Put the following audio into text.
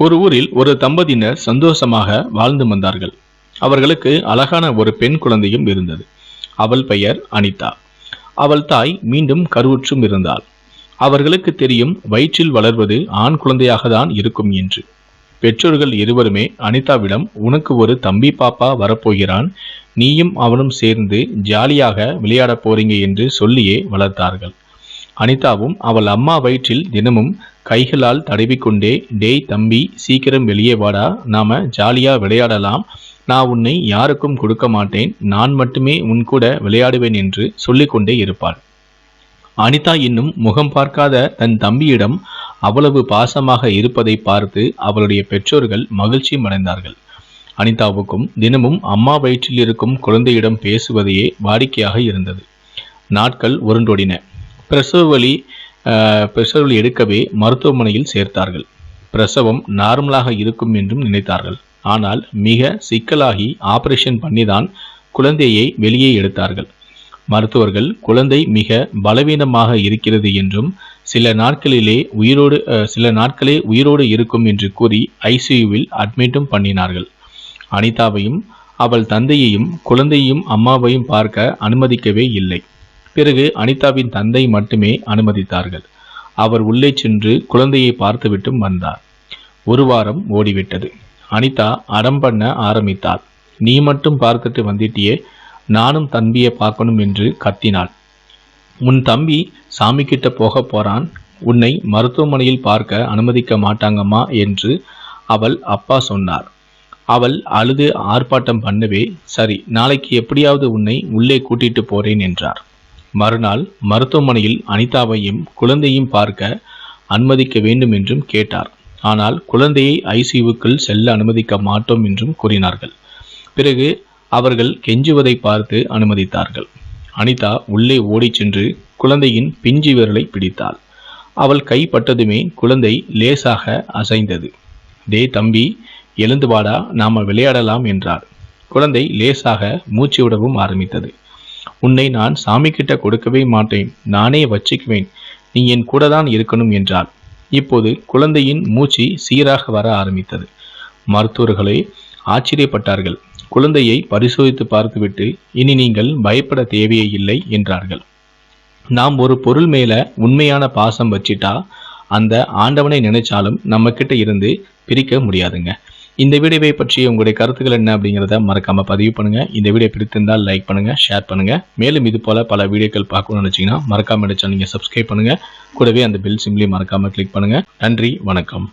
ஒரு ஊரில் ஒரு தம்பதியினர் சந்தோஷமாக வாழ்ந்து வந்தார்கள். அவர்களுக்கு அழகான ஒரு பெண் குழந்தையும் இருந்தது. அவள் பெயர் அனிதா. அவள் தாய் மீண்டும் கருவுற்றும் இருந்தாள். அவர்களுக்கு தெரியும் வயிற்றில் வளர்வது ஆண் குழந்தையாக தான் இருக்கும் என்று. பெற்றோர்கள் இருவருமே அனிதாவிடம் உனக்கு ஒரு தம்பி பாப்பா வரப்போகிறான். நீயும் அவனும் சேர்ந்து ஜாலியாக விளையாடப் போறீங்க என்று சொல்லியே வளர்த்தார்கள். அனிதாவும் அவள் அம்மா வயிற்றில் தினமும் கைகளால் தடவிக்கொண்டே டேய் தம்பி சீக்கிரம் வெளியே வாடா நாம ஜாலியா விளையாடலாம். நான் உன்னை யாருக்கும் கொடுக்க மாட்டேன். நான் மட்டுமே உன் கூட விளையாடுவேன் என்று சொல்லிக்கொண்டே இருப்பாள். அனிதா இன்னும் முகம் பார்க்காத தன் தம்பியிடம் அவ்வளவு பாசமாக இருப்பதை பார்த்து அவளுடைய பெற்றோர்கள் மகிழ்ச்சி அடைந்தார்கள். அனிதாவுக்கும் தினமும் அம்மா வயிற்றில் இருக்கும் குழந்தையிடம் பேசுவதையே வாடிக்கையாக இருந்தது. நாட்கள் உருண்டோடின. பிரசவ வலி பிரசவ வலி எடுக்கவே மருத்துவமனையில் சேர்த்தார்கள். பிரசவம் நார்மலாக இருக்கும் என்றும் நினைத்தார்கள். ஆனால் மிக சிக்கலாகி ஆபரேஷன் பண்ணிதான் குழந்தையை வெளியே எடுத்தார்கள். மருத்துவர்கள் குழந்தை மிக பலவீனமாக இருக்கிறது என்றும் சில நாட்களிலே உயிரோடு சில நாட்களே உயிரோடு இருக்கும் என்று கூறி ஐசியூவில் அட்மிட்டும் பண்ணினார்கள். அனிதாவையும் அவள் தந்தையையும் குழந்தையும் அம்மாவையும் பார்க்க அனுமதிக்கவே இல்லை. பிறகு அனிதாவின் தந்தை மட்டுமே அனுமதித்தார்கள். அவர் உள்ளே சென்று குழந்தையை பார்த்துவிட்டும் வந்தார். ஒரு வாரம் ஓடிவிட்டது. அனிதா அடம் பண்ண ஆரம்பித்தாள். நீ மட்டும் பார்த்துட்டு வந்துட்டியே நானும் தம்பியை பார்க்கணும் என்று கத்தினாள். உன் தம்பி சாமி கிட்ட போக போறான். உன்னை மருத்துவமனையில் பார்க்க அனுமதிக்க மாட்டாங்கம்மா என்று அவள் அப்பா சொன்னார். அவள் அழுது ஆர்ப்பாட்டம் பண்ணவே சரி நாளைக்கு எப்படியாவது உன்னை உள்ளே கூட்டிட்டு போறேன் என்றார். மறுநாள் மருத்துவமனையில் அனிதாவையும் குழந்தையும் பார்க்க அனுமதிக்க வேண்டும் என்றும் கேட்டார். ஆனால் குழந்தையை ஐசியூவுக்குள் செல்ல அனுமதிக்க மாட்டோம் என்றும் கூறினார்கள். பிறகு அவர்கள் கெஞ்சுவதை பார்த்து அனுமதித்தார்கள். அனிதா உள்ளே ஓடிச் சென்று குழந்தையின் பிஞ்சு விரலை பிடித்தாள். அவள் கைப்பட்டதுமே குழந்தை லேசாக அசைந்தது. டே தம்பி எழுந்து வாடா நாம விளையாடலாம் என்றார். குழந்தை லேசாக மூச்சு விடவும் ஆரம்பித்தது. உன்னை நான் சாமி கிட்ட கொடுக்கவே மாட்டேன். நானே வச்சுக்குவேன். நீ என் கூட தான் இருக்கணும் என்றாள். இப்போது குழந்தையின் மூச்சு சீராக வர ஆரம்பித்தது. மருத்துவர்களே ஆச்சரியப்பட்டார்கள். குழந்தையை பரிசோதித்து பார்த்துவிட்டு இனி நீங்கள் பயப்பட தேவையே இல்லை என்றார்கள். நாம் ஒரு பொருள் மேல உண்மையான பாசம் வச்சிட்டா அந்த ஆண்டவனை நினைச்சாலும் நம்ம கிட்ட இருந்து பிரிக்க முடியாதுங்க. இந்த வீடியோவை பற்றி உங்களுடைய கருத்துக்கள் என்ன அப்படிங்கிறத மறக்காமல் பதிவு பண்ணுங்கள் இந்த வீடியோ பிடித்திருந்தால் லைக் பண்ணுங்கள் ஷேர் பண்ணுங்கள் மேலும் இது போல் பல வீடியோக்கள் பார்க்கணும்னு நினச்சிங்கன்னா மறக்காமல் நினைச்சா நீங்கள் சப்ஸ்கிரைப் பண்ணுங்கள் கூடவே அந்த பெல் சிம்லையும் மறக்காமல் கிளிக் பண்ணுங்கள் நன்றி வணக்கம்.